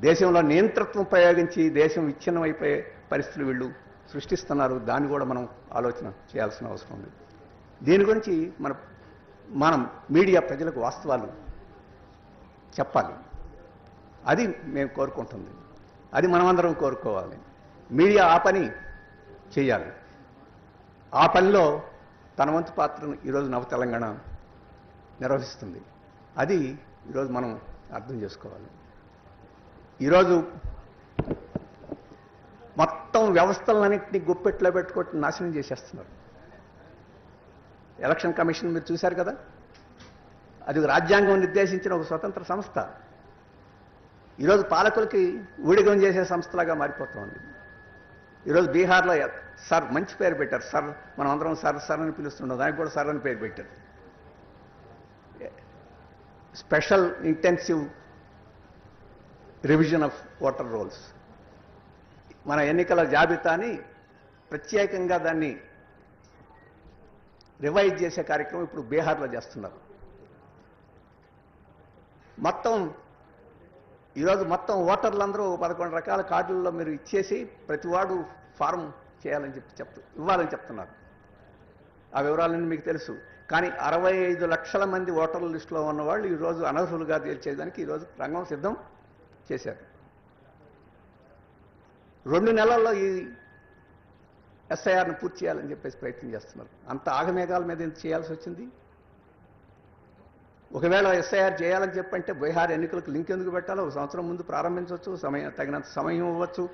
దేశంలో నియంతృత్వం ప్రయోగించి దేశం విచ్ఛిన్నమైపోయే పరిస్థితులు వీళ్ళు సృష్టిస్తున్నారు. దాన్ని కూడా మనం ఆలోచన చేయాల్సిన అవసరం ఉంది. దీని గురించి మన మనం మీడియా ప్రజలకు వాస్తవాలు చెప్పాలి. అది మేము కోరుకుంటుంది. అది మనమందరం కోరుకోవాలి. మీడియా ఆ పని చేయాలి. ఆ పనిలో తన వంతు పాత్రను ఈరోజు నవ తెలంగాణ నిర్వహిస్తుంది. అది ఈరోజు మనం అర్థం చేసుకోవాలి. ఈరోజు మొత్తం వ్యవస్థలన్నింటినీ గుప్పెట్లో పెట్టుకోవటం నాశనం చేసేస్తున్నారు. ఎలక్షన్ కమిషన్ మీరు చూశారు కదా? అది రాజ్యాంగం నిర్దేశించిన ఒక స్వతంత్ర సంస్థ. ఈరోజు పాలకులకి ఊడిగం చేసే సంస్థలాగా మారిపోతుంది. ఈరోజు బీహార్లో సార్ మంచి పేరు పెట్టారు. సార్ మనం అందరం సార్ సార్ అని పిలుస్తుండం దానికి కూడా సార్ అని పేరు పెట్టారు. Special intensive revision of voter rolls మన ఎన్నికల జాబితాని ప్రత్యేకంగా దాన్ని రివైజ్ చేసే కార్యక్రమం ఇప్పుడు బీహార్లో చేస్తున్నారు. మొత్తం ఈరోజు మొత్తం ఓటర్లందరూ పదకొండు రకాల కార్డుల్లో మీరు ఇచ్చేసి ప్రతివాడు ఫారం చేయాలని చెప్పి చెప్తూ ఇవ్వాలని చెప్తున్నారు. ఆ వివరాలన్నీ మీకు తెలుసు. కానీ అరవై ఐదు లక్షల మంది ఓటర్ల లిస్టులో ఉన్నవాళ్ళు ఈరోజు అనర్హులుగా తేల్చేదానికి ఈరోజు రంగం సిద్ధం. చేశారు. రెండు నెలల్లో ఈ ఎస్ఐఆర్ను పూర్తి చేయాలని చెప్పేసి ప్రయత్నం చేస్తున్నారు. అంత ఆగమేఘాల మీద ఎంత చేయాల్సి వచ్చింది? ఒకవేళ ఎస్ఐఆర్ చేయాలని చెప్పంటే బీహార్ ఎన్నికలకు లింక్ ఎందుకు పెట్టాలో ఒక సంవత్సరం ముందు ప్రారంభించవచ్చు సమయం తగినంత సమయం ఇవ్వచ్చు.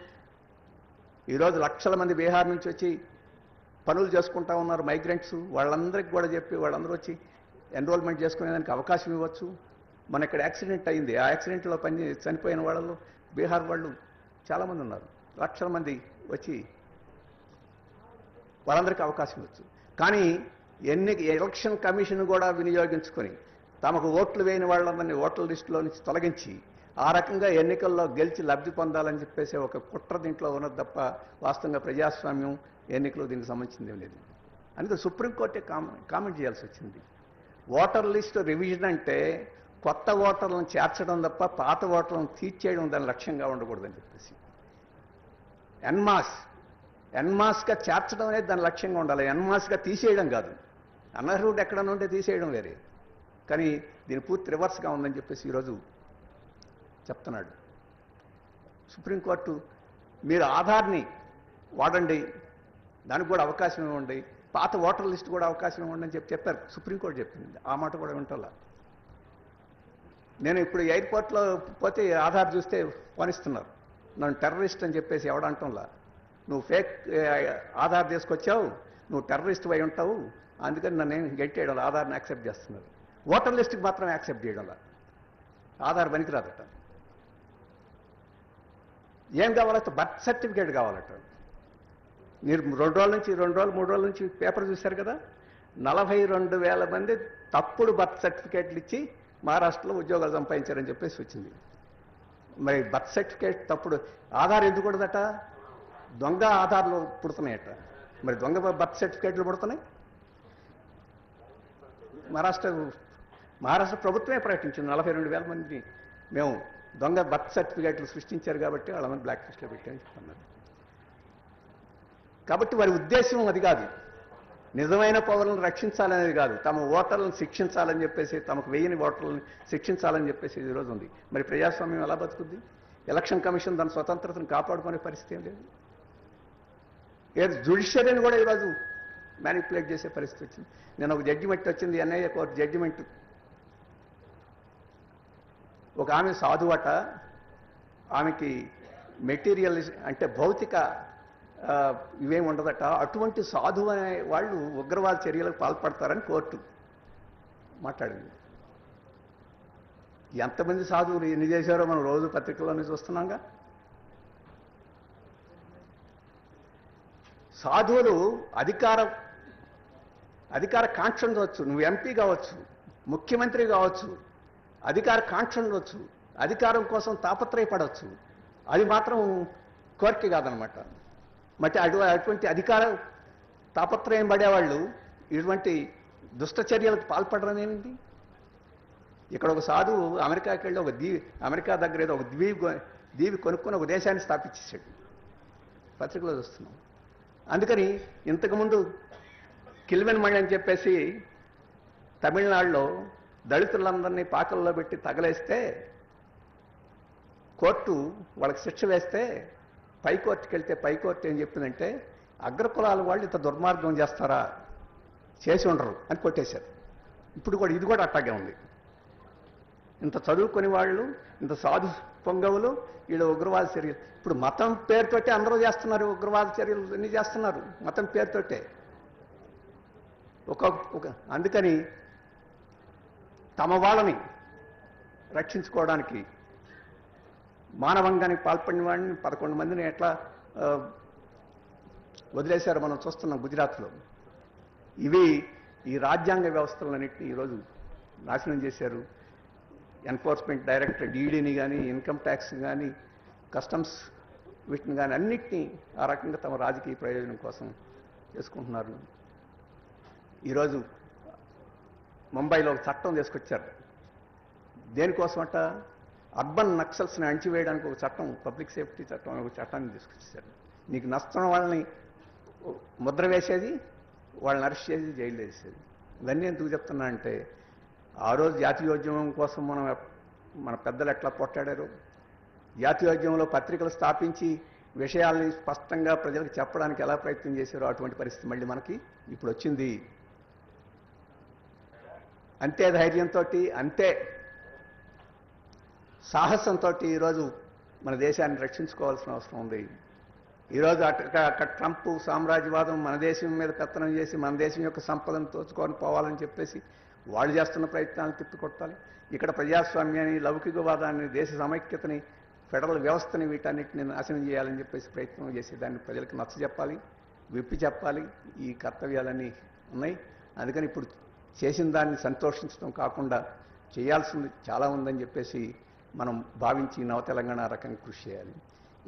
ఈరోజు లక్షల మంది బీహార్ నుంచి వచ్చి పనులు చేసుకుంటా ఉన్నారు మైగ్రెంట్స్. వాళ్ళందరికీ కూడా చెప్పి వాళ్ళందరూ వచ్చి ఎన్రోల్మెంట్ చేసుకునేదానికి అవకాశం ఇవ్వచ్చు. మన ఇక్కడ యాక్సిడెంట్ అయింది. ఆ యాక్సిడెంట్లో పని చనిపోయిన వాళ్ళలో బీహార్ వాళ్ళు చాలామంది ఉన్నారు. లక్షల మంది వచ్చి వాళ్ళందరికీ అవకాశం ఇవ్వచ్చు కానీ ఎన్ని ఎలక్షన్ కమిషన్ కూడా వినియోగించుకొని తమకు ఓట్లు వేయని వాళ్ళందరినీ ఓట్ల లిస్టులో నుంచి తొలగించి ఆ రకంగా ఎన్నికల్లో గెలిచి లబ్ధి పొందాలని చెప్పేసి ఒక కుట్ర దీంట్లో ఉన్నది తప్ప వాస్తవంగా ప్రజాస్వామ్యం ఎన్నికలు దీనికి సంబంధించింది లేదు. అందుకే సుప్రీంకోర్టే కామెంట్ చేయాల్సి వచ్చింది. ఓటర్ లిస్ట్ రివిజన్ అంటే కొత్త ఓటర్లను చేర్చడం తప్ప పాత ఓటర్లను తీర్చేయడం దాని లక్ష్యంగా ఉండకూడదని చెప్పేసి. ఎన్మాస్ ఎన్మాస్గా చేర్చడం అనేది దాని లక్ష్యంగా ఉండాలి. ఎన్మాస్గా తీసేయడం కాదు. అనర్హుడు ఎక్కడ నుండి తీసేయడం వేరే. కానీ దీని పూర్తి రివర్స్గా ఉందని చెప్పేసి ఈరోజు చెప్తున్నాడు. సుప్రీంకోర్టు మీరు ఆధార్ని వాడండి. దానికి కూడా అవకాశం ఇవ్వండి. పాత ఓటర్ లిస్ట్ కూడా అవకాశం ఇవ్వండి అని చెప్పి చెప్పారు. సుప్రీంకోర్టు చెప్పింది. ఆ మాట కూడా వింటాలా? నేను ఇప్పుడు ఎయిర్పోర్ట్లో పోతే ఆధార్ చూస్తే పోనిస్తున్నారు. నన్ను టెర్రరిస్ట్ అని చెప్పేసి ఎవడంటంలా నువ్వు ఫేక్ ఆధార్ తీసుకొచ్చావు నువ్వు టెర్రరిస్ట్ అయి ఉంటావు అందుకని నన్ను ఏం గెట్ చేయడం ఆధార్ని యాక్సెప్ట్ చేస్తున్నారు. ఓటర్ లిస్ట్కి మాత్రం యాక్సెప్ట్ చేయడంలా. ఆధార్ పనికిరాదట. ఏం కావాలట? బర్త్ సర్టిఫికేట్ కావాలట. మీరు రెండు రోజుల నుంచి రెండు రోజులు మూడు రోజుల నుంచి పేపర్ చూశారు కదా? నలభై రెండు వేల మంది తప్పుడు బర్త్ సర్టిఫికేట్లు ఇచ్చి మహారాష్ట్రలో ఉద్యోగాలు సంపాదించారని చెప్పేసి వచ్చింది. మరి బర్త్ సర్టిఫికేట్ తప్పుడు ఆధార్ ఎందుకు కూడదట దొంగ ఆధార్లు పుడుతున్నాయట. మరి దొంగ బర్త్ సర్టిఫికేట్లు పుడుతున్నాయి? మహారాష్ట్ర మహారాష్ట్ర ప్రభుత్వమే ప్రకటించింది. నలభై రెండు వేల మందిని మేము దొంగ బర్త్ సర్టిఫికేట్లు సృష్టించారు కాబట్టి వాళ్ళందరూ బ్లాక్ లిస్ట్లో పెట్టామని చెప్తున్నారు కాబట్టి వారి ఉద్దేశం అది కాదు. నిజమైన పౌరులను రక్షించాలనేది కాదు. తమ ఓటర్లను శిక్షించాలని చెప్పేసి తమకు వేయని ఓటర్లను శిక్షించాలని చెప్పేసి ఈరోజు రోజు ఉంది. మరి ప్రజాస్వామ్యం ఎలా బతుకుద్ది? ఎలక్షన్ కమిషన్ దాని స్వతంత్రతను కాపాడుకునే పరిస్థితి ఏం లేదు. ఏది జుడిషియరీని కూడా ఈరోజు మ్యానిపులేట్ చేసే పరిస్థితి వచ్చింది. నేను ఒక జడ్జిమెంట్ వచ్చింది ఎన్ఐఏ కోర్టు జడ్జిమెంట్. ఒక ఆమె సాధువట ఆమెకి మెటీరియల్ అంటే భౌతిక ఇవేమి ఇవేం ఉండదట. అటువంటి సాధువు అనే వాళ్ళు ఉగ్రవాద చర్యలకు పాల్పడతారని కోర్టు మాట్లాడింది. ఎంతమంది సాధువులు ఎన్ని చేశారో మనం రోజు పత్రికల్లోనే చూస్తున్నాంగా. సాధువులు అధికార అధికార కాంక్ష ఉండవచ్చు నువ్వు ఎంపీ కావచ్చు ముఖ్యమంత్రి కావచ్చు అధికార కాంక్ష ఉండవచ్చు అధికారం కోసం తాపత్రయపడవచ్చు. అది మాత్రం కోరిక కాదనమాట. మరి అటు అటువంటి అధికార తాపత్రయం పడేవాళ్ళు ఇటువంటి దుష్టచర్యలకు పాల్పడడం ఏమిటి ఇక్కడ ఒక సాధువు అమెరికాకి వెళ్ళి ఒక దీవి అమెరికా దగ్గర ఏదో ఒక ద్వీప్ దీవి కొనుక్కుని ఒక దేశాన్ని స్థాపించేశాడు. పత్రికలో చూస్తున్నాం. అందుకని ఇంతకుముందు కిల్వెన్ మణి అని చెప్పేసి తమిళనాడులో దళితులందరినీ పాకల్లో పెట్టి తగలేస్తే కోర్టు వాళ్ళకి శిక్ష వేస్తే పైకోర్టుకి వెళ్తే పైకోర్టు ఏం చెప్పిందంటే అగ్రకులాల వాళ్ళు ఇంత దుర్మార్గం చేస్తారా? చేసి ఉండరు అని కొట్టేశారు. ఇప్పుడు కూడా ఇది కూడా అట్టాగే ఉంది. ఇంత చదువుకుని వాళ్ళు ఇంత సాధు పొంగవులు వీళ్ళు ఉగ్రవాద చర్యలు ఇప్పుడు మతం పేరుతోటే అందరూ చేస్తున్నారు ఉగ్రవాద చర్యలు అన్ని చేస్తున్నారు మతం పేరుతోటే. ఒక ఒక అందుకని తమ వాళ్ళని రక్షించుకోవడానికి మానవంగానికి పాల్పడిన వాడిని పదకొండు మందిని ఎట్లా వదిలేశారు మనం చూస్తున్నాం గుజరాత్లో. ఇవి ఈ రాజ్యాంగ వ్యవస్థలన్నింటినీ ఈరోజు నాశనం చేశారు. ఎన్ఫోర్స్మెంట్ డైరెక్టర్ డీడీని కానీ ఇన్కమ్ ట్యాక్స్ కానీ కస్టమ్స్ వీటిని కానీ అన్నిటినీ ఆ రకంగా తమ రాజకీయ ప్రయోజనం కోసం చేసుకుంటున్నారు. ఈరోజు ముంబైలో ఒక చట్టం తీసుకొచ్చారు. దేనికోసం అంట అర్బన్ నక్సల్స్ని అణిచివేయడానికి ఒక చట్టం పబ్లిక్ సేఫ్టీ చట్టం అనే ఒక చట్టాన్ని తీసుకొచ్చారు నీకు నష్టం వాళ్ళని ముద్ర వేసేది వాళ్ళని అరెస్ట్ చేసి జైలు వేసేది. ఇవన్నీ ఎందుకు చెప్తున్నా అంటే ఆ రోజు జాతీయోద్యమం కోసం మనం మన పెద్దలు ఎట్లా పోట్లాడారు? జాతీయోద్యమంలో పత్రికలు స్థాపించి విషయాల్ని స్పష్టంగా ప్రజలకు చెప్పడానికి ఎలా ప్రయత్నం చేశారో అటువంటి పరిస్థితి మళ్ళీ మనకి ఇప్పుడు వచ్చింది. అంతే ధైర్యంతో అంతే సాహసంతో ఈరోజు మన దేశాన్ని రక్షించుకోవాల్సిన అవసరం ఉంది. ఈరోజు అక్కడ అక్కడ ట్రంప్ సామ్రాజ్యవాదం మన దేశం మీద పెత్తనం చేసి మన దేశం యొక్క సంపదను తోచుకొని పోవాలని చెప్పేసి వాళ్ళు చేస్తున్న ప్రయత్నాలు తిప్పికొట్టాలి. ఇక్కడ ప్రజాస్వామ్యాన్ని లౌకికవాదాన్ని దేశ సమైక్యతని ఫెడరల్ వ్యవస్థని వీటన్నిటిని నాశనం చేయాలని చెప్పేసి ప్రయత్నం చేసి దాన్ని ప్రజలకు నచ్చ చెప్పాలి విప్పి చెప్పాలి. ఈ కర్తవ్యాలన్నీ ఉన్నాయి. అందుకని ఇప్పుడు చేసిన దాన్ని సంతోషించడం కాకుండా చేయాల్సింది చాలా ఉందని చెప్పేసి మనం భావించి నవ తెలంగాణ రకంగా కృషి చేయాలి.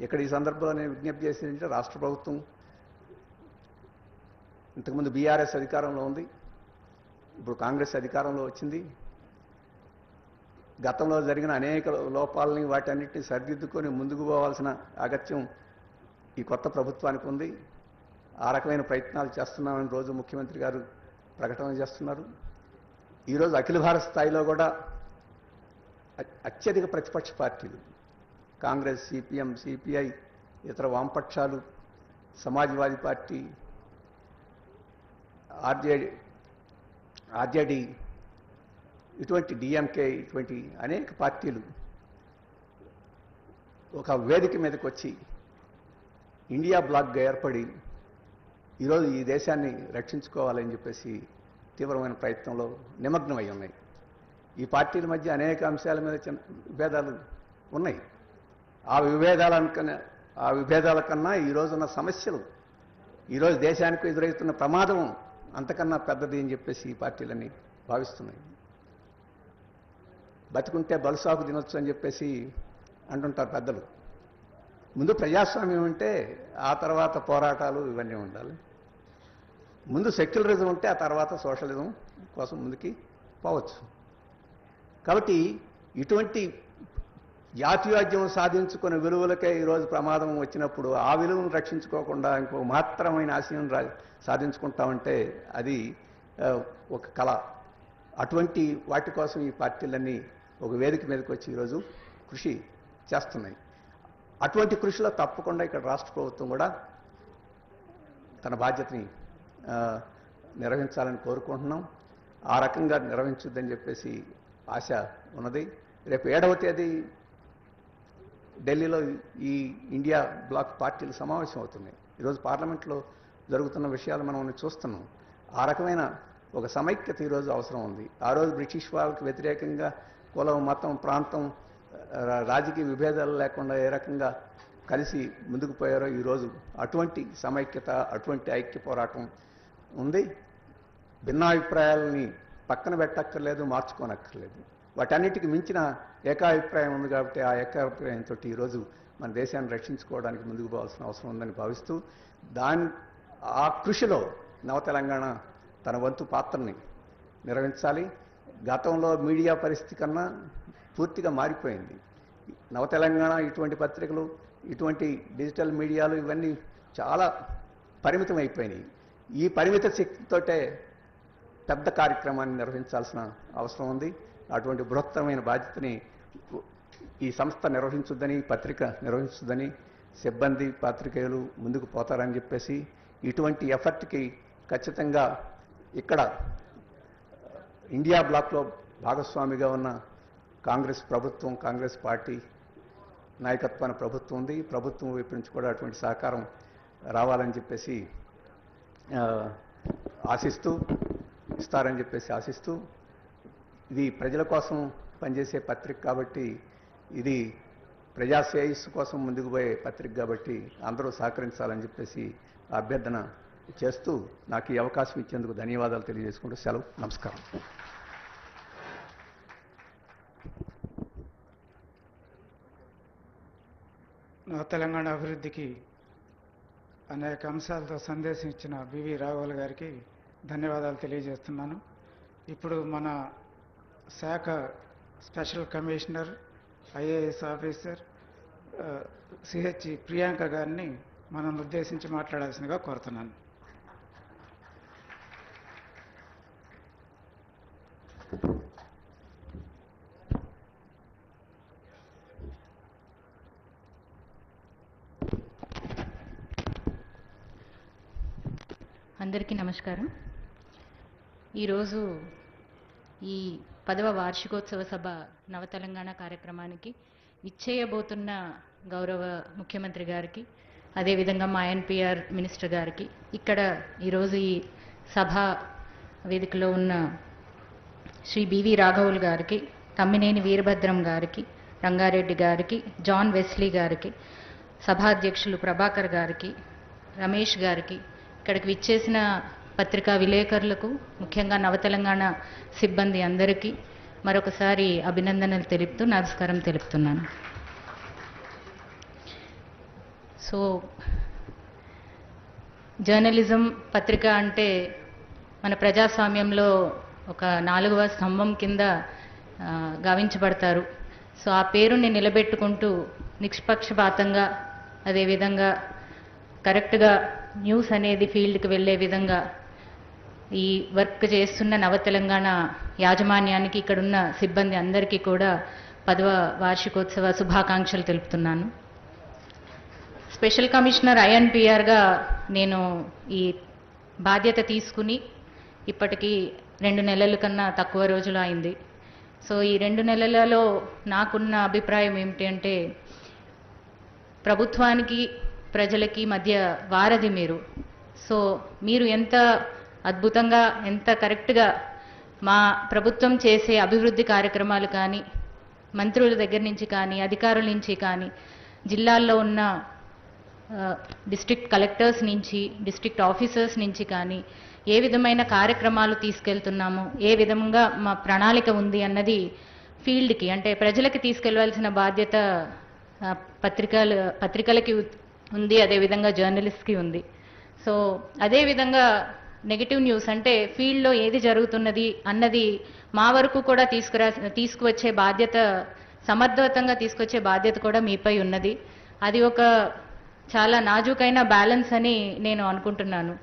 ఇక్కడ ఈ సందర్భంలో నేను విజ్ఞప్తి చేసిందంటే రాష్ట్ర ప్రభుత్వం ఇంతకుముందు బీఆర్ఎస్ అధికారంలో ఉంది ఇప్పుడు కాంగ్రెస్ అధికారంలో వచ్చింది. గతంలో జరిగిన అనేక లోపాలని వాటన్నిటిని సరిదిద్దుకొని ముందుకు పోవాల్సిన అగత్యం ఈ కొత్త ప్రభుత్వానికి ఉంది. ఆ రకమైన ప్రయత్నాలు చేస్తున్నామని రోజు ముఖ్యమంత్రి గారు ప్రకటన చేస్తున్నారు. ఈరోజు అఖిల భారత స్థాయిలో కూడా అత్యధిక ప్రతిపక్ష పార్టీలు. కాంగ్రెస్ సిపిఎం సిపిఐ ఇతర వామపక్షాలు సమాజ్వాదీ పార్టీ ఆర్జేడి ఆర్జేడి ఇటువంటి డిఎంకే ఇటువంటి అనేక పార్టీలు ఒక వేదిక మీదకి వచ్చి ఇండియా బ్లాక్గా ఏర్పడి ఈరోజు ఈ దేశాన్ని రక్షించుకోవాలని చెప్పేసి తీవ్రమైన ప్రయత్నంలో నిమగ్నమై ఉన్నాయి. ఈ పార్టీల మధ్య అనేక అంశాల మీద చిన్న విభేదాలు ఉన్నాయి. ఆ విభేదాల ఆ విభేదాల కన్నా ఈ రోజున్న సమస్యలు ఈరోజు దేశానికి ఎదురవుతున్న ప్రమాదం అంతకన్నా పెద్దది అని చెప్పేసి ఈ పార్టీలన్నీ భావిస్తున్నాయి. బతికుంటే బలుసాకు తినొచ్చు అని చెప్పేసి అంటుంటారు పెద్దలు. ముందు ప్రజాస్వామ్యం ఉంటే ఆ తర్వాత పోరాటాలు ఇవన్నీ ఉండాలి. ముందు సెక్యులరిజం ఉంటే ఆ తర్వాత సోషలిజం కోసం ముందుకి పోవచ్చు. కాబట్టి ఇటువంటి జాతీయోద్యమం సాధించుకున్న విలువలకే ఈరోజు ప్రమాదం వచ్చినప్పుడు ఆ విలువను రక్షించుకోకుండా ఇంకో మాత్రమైన ఆశయం రా సాధించుకుంటామంటే అది ఒక కళ. అటువంటి వాటి కోసం ఈ పార్టీలన్నీ ఒక వేదిక మీదకి వచ్చి ఈరోజు కృషి చేస్తున్నాయి. అటువంటి కృషిలో తప్పకుండా ఇక్కడ రాష్ట్ర ప్రభుత్వం కూడా తన బాధ్యతని నిర్వహించాలని కోరుకుంటున్నాం. ఆ రకంగా నిర్వహించుద్దని చెప్పేసి ఆశ ఉన్నది. రేపు ఏడవ తేదీ ఢిల్లీలో ఈ ఇండియా బ్లాక్ పార్టీలు సమావేశం అవుతున్నాయి ఈరోజు పార్లమెంట్లో జరుగుతున్న విషయాలు మనం చూస్తున్నాం. ఆ రకమైన ఒక సమైక్యత ఈరోజు అవసరం ఉంది. ఆ రోజు బ్రిటిష్ వాళ్ళకి వ్యతిరేకంగా కులం మతం ప్రాంతం రా- రాజకీయ విభేదాలు లేకుండా ఏ రకంగా కలిసి ముందుకు పోయారో ఈరోజు అటువంటి సమైక్యత అటువంటి ఐక్య పోరాటం ఉంది. భిన్నాభిప్రాయాలని పక్కన పెట్టక్కర్లేదు మార్చుకోనక్కర్లేదు. వాటన్నిటికి మించిన ఏకాభిప్రాయం ఉంది కాబట్టి ఆ ఏకాభిప్రాయంతో ఈరోజు మన దేశాన్ని రక్షించుకోవడానికి ముందుకు పోవాల్సిన అవసరం ఉందని భావిస్తూ దాని ఆ కృషిలో నవ తెలంగాణ తన వంతు పాత్రని నిర్వహించాలి. గతంలో మీడియా పరిస్థితి కన్నా పూర్తిగా మారిపోయింది. నవ తెలంగాణ ఇటువంటి పత్రికలు ఇటువంటి డిజిటల్ మీడియాలు ఇవన్నీ చాలా పరిమితం అయిపోయినాయి ఈ పరిమిత శక్తితోటే పెద్ద కార్యక్రమాన్ని నిర్వహించాల్సిన అవసరం ఉంది. అటువంటి బృహత్తరమైన బాధ్యతని ఈ సంస్థ నిర్వహించుద్దని పత్రిక నిర్వహించుద్దని సిబ్బంది పాత్రికేయులు ముందుకు పోతారని చెప్పేసి ఇటువంటి ఎఫర్ట్కి ఖచ్చితంగా ఇక్కడ ఇండియా బ్లాక్లో భాగస్వామిగా ఉన్న కాంగ్రెస్ ప్రభుత్వం కాంగ్రెస్ పార్టీ నాయకత్వాన్ని ప్రభుత్వం ఉంది. ప్రభుత్వం వైపు నుంచి కూడా అటువంటి సహకారం రావాలని చెప్పేసి ఆశిస్తూ ఇస్తారని చెప్పేసి ఆశిస్తూ ఇది ప్రజల కోసం పనిచేసే పత్రిక కాబట్టి ఇది ప్రజా శ్రేయస్సు కోసం ముందుకు పోయే పత్రిక కాబట్టి అందరూ సహకరించాలని చెప్పేసి అభ్యర్థన చేస్తూ నాకు ఈ అవకాశం ఇచ్చేందుకు ధన్యవాదాలు తెలియజేసుకుంటూ సెలవు. నమస్కారం. నా తెలంగాణ అభివృద్ధికి అనేక అంశాలతో సందేశం ఇచ్చిన బివి రాఘవల్ గారికి ధన్యవాదాలు తెలియజేస్తున్నాను. ఇప్పుడు మన శాఖ special commissioner IAS officer CH Priyanka గారిని మనం ఉద్దేశించి మాట్లాడాల్సిందిగా కోరుతున్నాను అందరికీ నమస్కారం. ఈరోజు ఈ పదవ వార్షికోత్సవ సభ నవ తెలంగాణ కార్యక్రమానికి ఇచ్చేయబోతున్న గౌరవ ముఖ్యమంత్రి గారికి అదేవిధంగా మా ఎన్పిఆర్ మినిస్టర్ గారికి ఇక్కడ ఈరోజు ఈ సభ వేదికలో ఉన్న శ్రీ బివి రాఘవుల్ గారికి తమ్మినేని వీరభద్రం గారికి రంగారెడ్డి గారికి జాన్ వెస్లీ గారికి సభాధ్యక్షులు ప్రభాకర్ గారికి రమేష్ గారికి ఇక్కడికి విచ్చేసిన పత్రికా విలేకరులకు ముఖ్యంగా నవతెలంగాణ సిబ్బంది అందరికీ మరొకసారి అభినందనలు తెలుపుతూ నమస్కారం తెలుపుతున్నాను. సో జర్నలిజం పత్రిక అంటే మన ప్రజాస్వామ్యంలో ఒక నాలుగవ స్తంభం కింద గావించబడతారు. సో ఆ పేరుని నిలబెట్టుకుంటూ నిష్పక్షపాతంగా అదేవిధంగా కరెక్ట్గా న్యూస్ అనేది ఫీల్డ్కి వెళ్ళే విధంగా ఈ వర్క్ చేస్తున్న నవ తెలంగాణ యాజమాన్యానికి ఇక్కడున్న సిబ్బంది అందరికీ కూడా పదవ వార్షికోత్సవ శుభాకాంక్షలు తెలుపుతున్నాను. స్పెషల్ కమిషనర్ ఐఎన్పిఆర్గా నేను ఈ బాధ్యత తీసుకుని ఇప్పటికీ రెండు నెలల కన్నా తక్కువ రోజులు అయింది. సో ఈ రెండు నెలలలో నాకున్న అభిప్రాయం ఏమిటి అంటే ప్రభుత్వానికి ప్రజలకి మధ్య వారధి మీరు. సో మీరు ఎంత అద్భుతంగా ఎంత కరెక్ట్గా మా ప్రభుత్వం చేసే అభివృద్ధి కార్యక్రమాలు కానీ మంత్రుల దగ్గర నుంచి కానీ అధికారుల నుంచి కానీ జిల్లాల్లో ఉన్న డిస్ట్రిక్ట్ కలెక్టర్స్ నుంచి డిస్ట్రిక్ట్ ఆఫీసర్స్ నుంచి కానీ ఏ విధమైన కార్యక్రమాలు తీసుకెళ్తున్నాము ఏ విధంగా మా ప్రణాళిక ఉంది అన్నది ఫీల్డ్కి అంటే ప్రజలకి తీసుకెళ్ళవలసిన బాధ్యత పత్రికలు పత్రికలకి ఉంది అదేవిధంగా జర్నలిస్ట్కి ఉంది. సో అదేవిధంగా నెగిటివ్ న్యూస్ అంటే ఫీల్డ్లో ఏది జరుగుతున్నది అన్నది మా వరకు కూడా తీసుకురా తీసుకువచ్చే బాధ్యత సమర్థవంతంగా తీసుకొచ్చే బాధ్యత కూడా మీపై ఉన్నది. అది ఒక చాలా నాజూకైన బ్యాలెన్స్ అని నేను అనుకుంటున్నాను.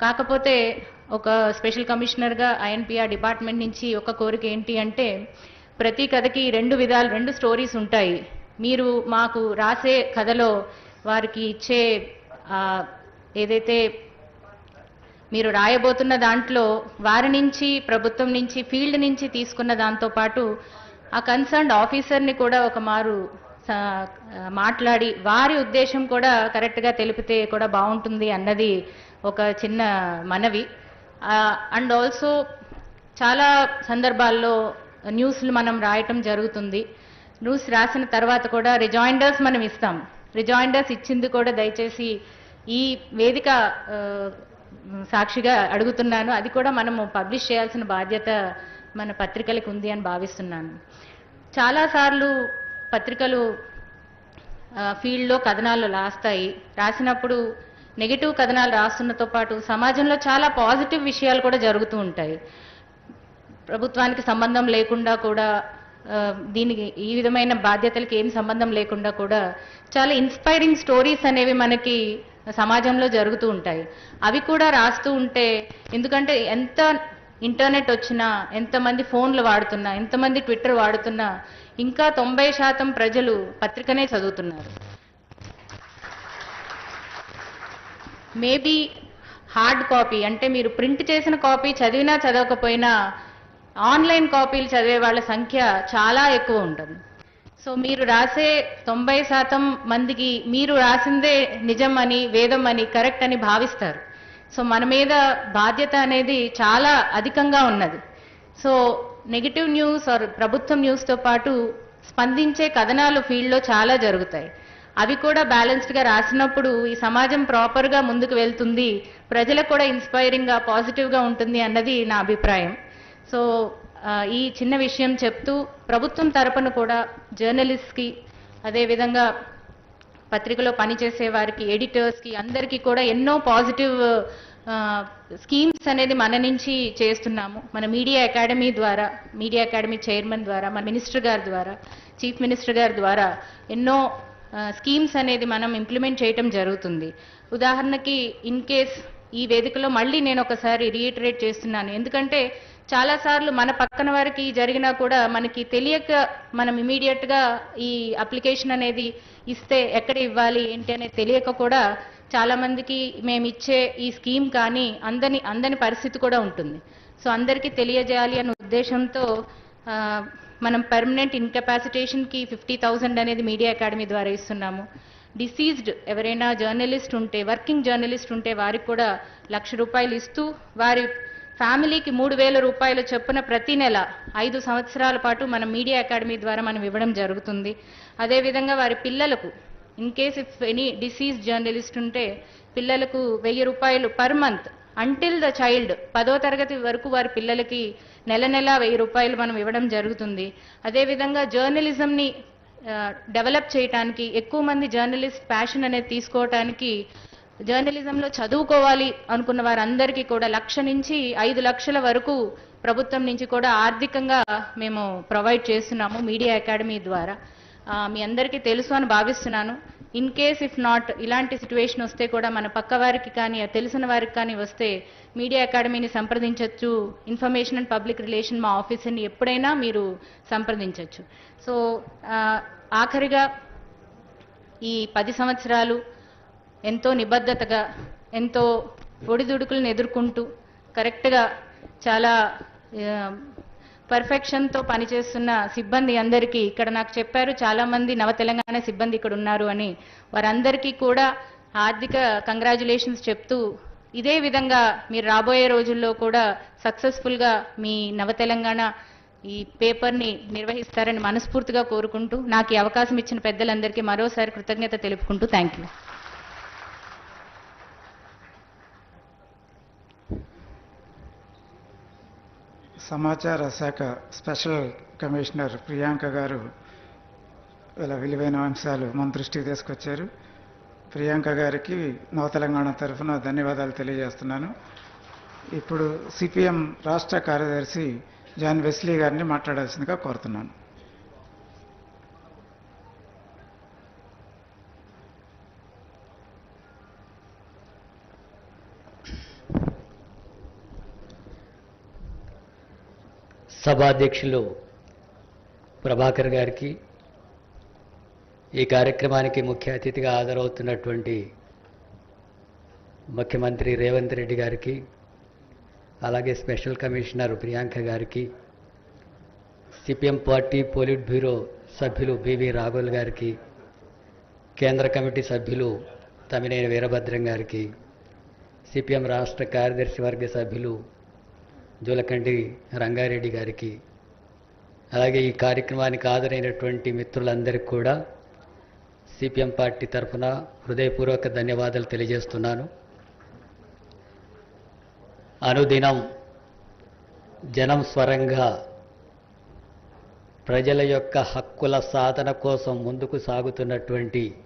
కాకపోతే ఒక స్పెషల్ కమిషనర్గా ఐఎన్పిఆర్ డిపార్ట్మెంట్ నుంచి ఒక కోరిక ఏంటి అంటే ప్రతి కథకి రెండు విధాలు రెండు స్టోరీస్ ఉంటాయి. మీరు మాకు రాసే కథలో వారికి ఇచ్చే ఏదైతే మీరు రాయబోతున్న దాంట్లో వారి నుంచి ప్రభుత్వం నుంచి ఫీల్డ్ నుంచి తీసుకున్న దాంతో పాటు ఆ కన్సర్న్డ్ ఆఫీసర్ని కూడా ఒక మారు మాట్లాడి వారి ఉద్దేశం కూడా కరెక్ట్గా తెలిపితే కూడా బాగుంటుంది అన్నది ఒక చిన్న మనవి. అండ్ ఆల్సో చాలా సందర్భాల్లో న్యూస్లు మనం రాయటం జరుగుతుంది. న్యూస్ రాసిన తర్వాత కూడా రిజాయిండర్స్ మనం ఇస్తాం. రిజాయిండర్స్ ఇచ్చింది కూడా దయచేసి ఈ వేదిక సాక్షిగా అడుగుతున్నాను. అది కూడా మనము పబ్లిష్ చేయాల్సిన బాధ్యత మన పత్రికలకు ఉంది అని భావిస్తున్నాను. చాలాసార్లు పత్రికలు ఫీల్డ్లో కథనాలు రాస్తాయి. రాసినప్పుడు నెగిటివ్ కథనాలు రాస్తున్నతో పాటు సమాజంలో చాలా పాజిటివ్ విషయాలు కూడా జరుగుతూ ఉంటాయి. ప్రభుత్వానికి సంబంధం లేకుండా కూడా దీనికి ఈ విధమైన బాధ్యతలకి ఏం సంబంధం లేకుండా కూడా చాలా ఇన్స్పైరింగ్ స్టోరీస్ అనేవి మనకి సమాజంలో జరుగుతూ ఉంటాయి. అవి కూడా రాస్తూ ఉంటే ఎందుకంటే ఎంత ఇంటర్నెట్ వచ్చినా ఎంతమంది ఫోన్లు వాడుతున్నా ఎంతమంది ట్విట్టర్ వాడుతున్నా ఇంకా తొంభై శాతం ప్రజలు పత్రికనే చదువుతున్నారు. మేబీ హార్డ్ కాపీ అంటే మీరు ప్రింట్ చేసిన కాపీ చదివినా చదవకపోయినా ఆన్లైన్ కాపీలు చదివే వాళ్ళ సంఖ్య చాలా ఎక్కువ ఉంటుంది. సో మీరు రాసే తొంభై శాతం మందికి మీరు రాసిందే నిజం అని వేదం అని కరెక్ట్ అని భావిస్తారు. సో మన మీద బాధ్యత అనేది చాలా అధికంగా ఉన్నది. సో నెగిటివ్ న్యూస్ ఆర్ ప్రభుత్వం న్యూస్తో పాటు స్పందించే కథనాలు ఫీల్డ్లో చాలా జరుగుతాయి. అవి కూడా బ్యాలెన్స్డ్గా రాసినప్పుడు ఈ సమాజం ప్రాపర్గా ముందుకు వెళ్తుంది ప్రజలకు కూడా ఇన్స్పైరింగ్గా పాజిటివ్గా ఉంటుంది అన్నది నా అభిప్రాయం. సో ఈ చిన్న విషయం చెప్తూ ప్రభుత్వం తరపున కూడా జర్నలిస్ట్కి అదేవిధంగా పత్రికలో పనిచేసే వారికి ఎడిటర్స్కి అందరికీ కూడా ఎన్నో పాజిటివ్ స్కీమ్స్ అనేది మన నుంచి చేస్తున్నాము. మన మీడియా అకాడమీ ద్వారా మీడియా అకాడమీ చైర్మన్ ద్వారా మన మినిస్టర్ గారి ద్వారా చీఫ్ మినిస్టర్ గారి ద్వారా ఎన్నో స్కీమ్స్ అనేది మనం ఇంప్లిమెంట్ చేయటం జరుగుతుంది. ఉదాహరణకి ఇన్ కేస్ ఈ వేదికలో మళ్ళీ నేను ఒకసారి రియేటరేట్ చేస్తున్నాను. ఎందుకంటే చాలాసార్లు మన పక్కన వారికి జరిగినా కూడా మనకి తెలియక మనం ఇమీడియట్గా ఈ అప్లికేషన్ అనేది ఇస్తే ఎక్కడ ఇవ్వాలి ఏంటి అనేది తెలియక కూడా చాలామందికి మేము ఇచ్చే ఈ స్కీమ్ కానీ అందని అందని పరిస్థితి కూడా ఉంటుంది. సో అందరికీ తెలియజేయాలి అనే ఉద్దేశంతో మనం పర్మనెంట్ ఇన్కెపాసిటేషన్కి ఫిఫ్టీ థౌజండ్ అనేది మీడియా అకాడమీ ద్వారా ఇస్తున్నాము. డిసీజ్డ్ ఎవరైనా జర్నలిస్ట్ ఉంటే వర్కింగ్ జర్నలిస్ట్ ఉంటే వారికి కూడా లక్ష రూపాయలు ఇస్తూ వారి ఫ్యామిలీకి మూడు వేల రూపాయలు చొప్పున ప్రతి నెల ఐదు సంవత్సరాల పాటు మనం మీడియా అకాడమీ ద్వారా మనం ఇవ్వడం జరుగుతుంది. అదేవిధంగా వారి పిల్లలకు in case if any deceased journalist ఉంటే పిల్లలకు వెయ్యి రూపాయలు per month until the child పదో తరగతి వరకు వారి పిల్లలకి నెల నెల వెయ్యి రూపాయలు మనం ఇవ్వడం జరుగుతుంది. అదేవిధంగా జర్నలిజంని డెవలప్ చేయటానికి ఎక్కువ మంది జర్నలిస్ట్ ప్యాషన్ అనేది తీసుకోవటానికి జర్నలిజంలో చదువుకోవాలి అనుకున్న వారందరికీ కూడా లక్ష నుంచి ఐదు లక్షల వరకు ప్రభుత్వం నుంచి కూడా ఆర్థికంగా మేము ప్రొవైడ్ చేస్తున్నాము మీడియా అకాడమీ ద్వారా. మీ అందరికీ తెలుసు అని భావిస్తున్నాను. ఇన్ కేస్ ఇఫ్ నాట్ ఇలాంటి సిచ్యువేషన్ వస్తే కూడా మన పక్క వారికి కానీ తెలిసిన వారికి కానీ వస్తే మీడియా అకాడమీని సంప్రదించవచ్చు ఇన్ఫర్మేషన్ అండ్ పబ్లిక్ రిలేషన్ మా ఆఫీసర్ని ఎప్పుడైనా మీరు సంప్రదించవచ్చు సో ఆఖరిగా ఈ పది సంవత్సరాలు ఎంతో నిబద్ధతగా ఎంతో ఒడిదుడుకులను ఎదుర్కొంటూ కరెక్ట్గా చాలా పర్ఫెక్షన్తో పనిచేస్తున్న సిబ్బంది అందరికీ ఇక్కడ నాకు చెప్పారు చాలామంది నవ తెలంగాణ సిబ్బంది ఇక్కడ ఉన్నారు అని. వారందరికీ కూడా ఆర్థిక కంగ్రాచులేషన్స్ చెప్తూ ఇదే విధంగా మీరు రాబోయే రోజుల్లో కూడా సక్సెస్ఫుల్గా మీ నవ తెలంగాణ ఈ పేపర్ని నిర్వహిస్తారని మనస్ఫూర్తిగా కోరుకుంటూ నాకు ఈ అవకాశం ఇచ్చిన పెద్దలందరికీ మరోసారి కృతజ్ఞత తెలుపుకుంటూ థ్యాంక్ యూ. సమాచార శాఖ స్పెషల్ కమిషనర్ ప్రియాంక గారు ఇలా విలువైన అంశాలు మన దృష్టికి తీసుకొచ్చారు. ప్రియాంక గారికి నవ తెలంగాణ తరఫున ధన్యవాదాలు తెలియజేస్తున్నాను. ఇప్పుడు సిపిఎం రాష్ట్ర కార్యదర్శి జాన్ వెస్లీ గారిని మాట్లాడాల్సిందిగా కోరుతున్నాను. సభాధ్యక్షులు ప్రభాకర్ గారికి ఈ కార్యక్రమానికి ముఖ్య అతిథిగా హాజరవుతున్నటువంటి ముఖ్యమంత్రి రేవంత్ రెడ్డి గారికి అలాగే స్పెషల్ కమిషనర్ ప్రియాంక గారికి సిపిఎం పార్టీ పోలిట్ బ్యూరో సభ్యులు బివి రాఘుల్ గారికి కేంద్ర కమిటీ సభ్యులు తమినేని వీరభద్రం గారికి సిపిఎం రాష్ట్ర కార్యదర్శి వర్గ సభ్యులు జూలకండి రంగారెడ్డి గారికి. అలాగే ఈ కార్యక్రమానికి హాజరైనటువంటి మిత్రులందరికీ కూడా సిపిఎం పార్టీ తరఫున హృదయపూర్వక ధన్యవాదాలు తెలియజేస్తున్నాను. అనుదినం జనం స్వరంగా ప్రజల యొక్క హక్కుల సాధన కోసం ముందుకు సాగుతున్నటువంటి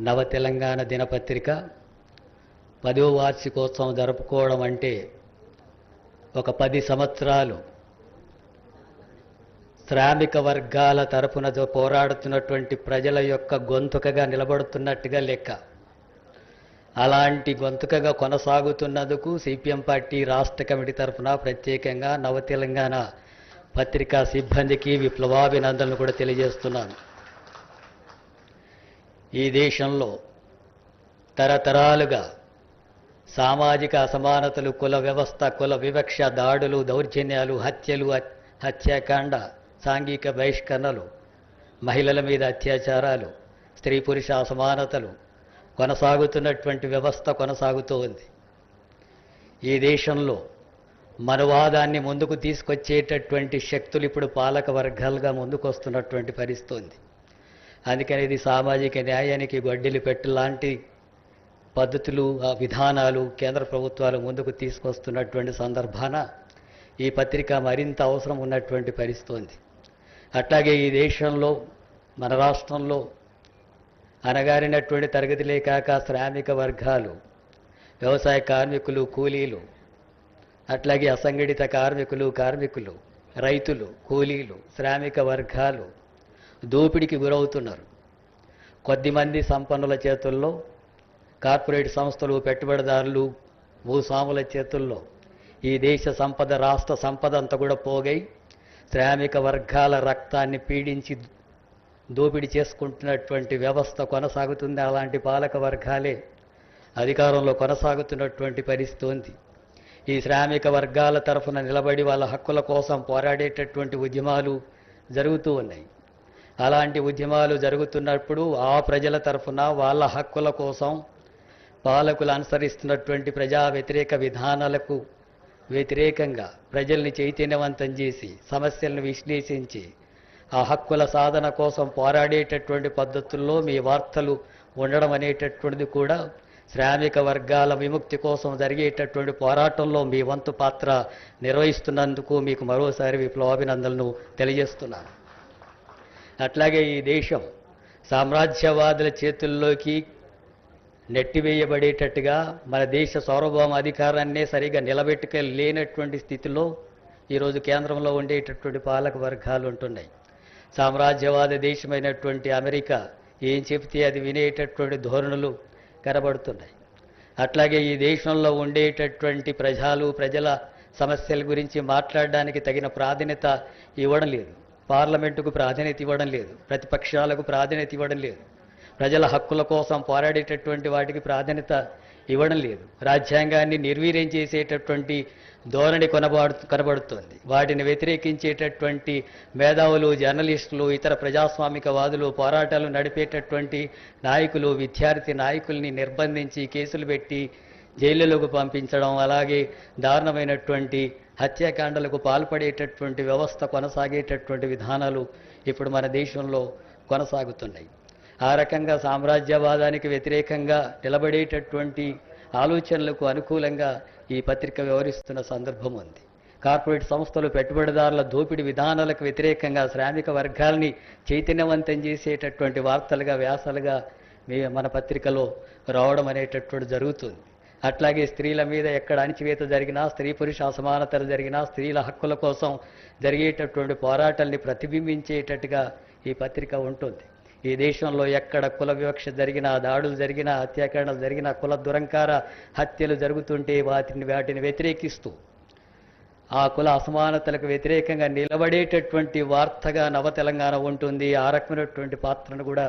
నవ తెలంగాణ దినపత్రిక పదో వార్షికోత్సవం జరుపుకోవడం అంటే ఒక పది సంవత్సరాలు శ్రామిక వర్గాల తరపున పోరాడుతున్నటువంటి ప్రజల యొక్క గొంతుకగా నిలబడుతున్నట్టుగా లెక్క. అలాంటి గొంతుకగా కొనసాగుతున్నందుకు సిపిఎం పార్టీ రాష్ట్ర కమిటీ తరఫున ప్రత్యేకంగా నవ తెలంగాణ పత్రికా సిబ్బందికి విప్లవాభినందనలు కూడా తెలియజేస్తున్నాను. ఈ దేశంలో తరతరాలుగా సామాజిక అసమానతలు కుల వ్యవస్థ కుల వివక్ష దాడులు దౌర్జన్యాలు హత్యలు హత్యాకాండ సాంఘిక బహిష్కరణలు మహిళల మీద అత్యాచారాలు స్త్రీ పురుష అసమానతలు కొనసాగుతున్నటువంటి వ్యవస్థ కొనసాగుతూ ఉంది ఈ దేశంలో మనవాదాన్ని ముందుకు తీసుకొచ్చేటటువంటి శక్తులు ఇప్పుడు పాలక వర్గాలుగా ముందుకు వస్తున్నటువంటి పరిస్థితి ఉంది. అందుకని ఇది సామాజిక న్యాయానికి గొడ్డలి పెట్టు లాంటి పద్ధతులు విధానాలు కేంద్ర ప్రభుత్వాలు ముందుకు తీసుకొస్తున్నటువంటి సందర్భాన ఈ పత్రిక మరింత అవసరం ఉన్నటువంటి పరిస్థితి ఉంది అట్లాగే ఈ దేశంలో మన రాష్ట్రంలో అనగారినటువంటి తరగతిలే కాక శ్రామిక వర్గాలు వ్యవసాయ కార్మికులు కూలీలు అట్లాగే అసంఘటిత కార్మికులు కార్మికులు రైతులు కూలీలు శ్రామిక వర్గాలు దోపిడికి గురవుతున్నారు. కొద్దిమంది సంపన్నుల చేతుల్లో కార్పొరేట్ సంస్థలు పెట్టుబడిదారులు భూస్వాముల చేతుల్లో. ఈ దేశ సంపద రాష్ట్ర సంపద అంతా కూడా పోగై శ్రామిక వర్గాల రక్తాన్ని పీడించి దోపిడీ చేసుకుంటున్నటువంటి వ్యవస్థ కొనసాగుతుంది. అలాంటి పాలక వర్గాలే అధికారంలో కొనసాగుతున్నటువంటి పరిస్థితి ఉంది ఈ శ్రామిక వర్గాల తరఫున నిలబడి వాళ్ళ హక్కుల కోసం పోరాడేటటువంటి ఉద్యమాలు జరుగుతూ ఉన్నాయి. అలాంటి ఉద్యమాలు జరుగుతున్నప్పుడు ఆ ప్రజల తరఫున వాళ్ళ హక్కుల కోసం పాలకులు అనుసరిస్తున్నటువంటి ప్రజా వ్యతిరేక విధానాలకు వ్యతిరేకంగా ప్రజల్ని చైతన్యవంతం చేసి సమస్యలను విశ్లేషించి ఆ హక్కుల సాధన కోసం పోరాడేటటువంటి పద్ధతుల్లో మీ వార్తలు ఉండడం అనేటటువంటిది కూడా శ్రామిక వర్గాల విముక్తి కోసం జరిగేటటువంటి పోరాటంలో మీ వంతు పాత్ర నిర్వహిస్తున్నందుకు మీకు మరోసారి విప్లవాభినందనలు తెలియజేస్తున్నాను. అట్లాగే ఈ దేశం సామ్రాజ్యవాదుల చేతుల్లోకి నెట్టివేయబడేటట్టుగా మన దేశ సార్వభౌమ అధికారాన్నే సరిగా నిలబెట్టుక లేనటువంటి స్థితిలో ఈరోజు కేంద్రంలో ఉండేటటువంటి పాలక వర్గాలు ఉంటున్నాయి. సామ్రాజ్యవాద దేశమైనటువంటి అమెరికా ఏం చెప్తే అది వినేటటువంటి ధోరణులు కనబడుతున్నాయి. అట్లాగే ఈ దేశంలో ఉండేటటువంటి ప్రజలు ప్రజల సమస్యల గురించి మాట్లాడడానికి తగిన ప్రాధాన్యత ఇవ్వడం లేదు. పార్లమెంటుకు ప్రాధాన్యత ఇవ్వడం లేదు. ప్రతిపక్షాలకు ప్రాధాన్యత ఇవ్వడం లేదు. ప్రజల హక్కుల కోసం పోరాడేటటువంటి వాటికి ప్రాధాన్యత ఇవ్వడం లేదు. రాజ్యాంగాన్ని నిర్వీర్యం చేసేటటువంటి ధోరణి కొనబాడు కనబడుతోంది. వాటిని వ్యతిరేకించేటటువంటి మేధావులు జర్నలిస్టులు ఇతర ప్రజాస్వామికవాదులు పోరాటాలు నడిపేటటువంటి నాయకులు విద్యార్థి నాయకుల్ని నిర్బంధించి కేసులు పెట్టి జైలులోకి పంపించడం అలాగే దారుణమైనటువంటి హత్యాకాండలకు పాల్పడేటటువంటి వ్యవస్థ కొనసాగేటటువంటి విధానాలు ఇప్పుడు మన దేశంలో కొనసాగుతున్నాయి. ఆ రకంగా సామ్రాజ్యవాదానికి వ్యతిరేకంగా నిలబడేటటువంటి ఆలోచనలకు అనుకూలంగా ఈ పత్రిక వ్యవహరిస్తున్న సందర్భం ఉంది. కార్పొరేట్ సంస్థలు పెట్టుబడిదారుల దోపిడీ విధానాలకు వ్యతిరేకంగా శ్రామిక వర్గాల్ని చైతన్యవంతం చేసేటటువంటి వార్తలుగా వ్యాసాలుగా మీ మన పత్రికలో రావడం అనేటటువంటి జరుగుతుంది. అట్లాగే స్త్రీల మీద ఎక్కడ అణచివేత జరిగినా స్త్రీ పురుష అసమానతలు జరిగినా స్త్రీల హక్కుల కోసం జరిగేటటువంటి పోరాటాల్ని ప్రతిబింబించేటట్టుగా ఈ పత్రిక ఉంటుంది. ఈ దేశంలో ఎక్కడ కుల వివక్ష జరిగినా దాడులు జరిగినా హత్యాకరణలు జరిగినా కుల దురంకార హత్యలు జరుగుతుంటే వాటిని వాటిని వ్యతిరేకిస్తూ ఆ కుల అసమానతలకు వ్యతిరేకంగా నిలబడేటటువంటి వార్తగా నవ తెలంగాణ ఉంటుంది. ఆ రకమైనటువంటి పాత్రను కూడా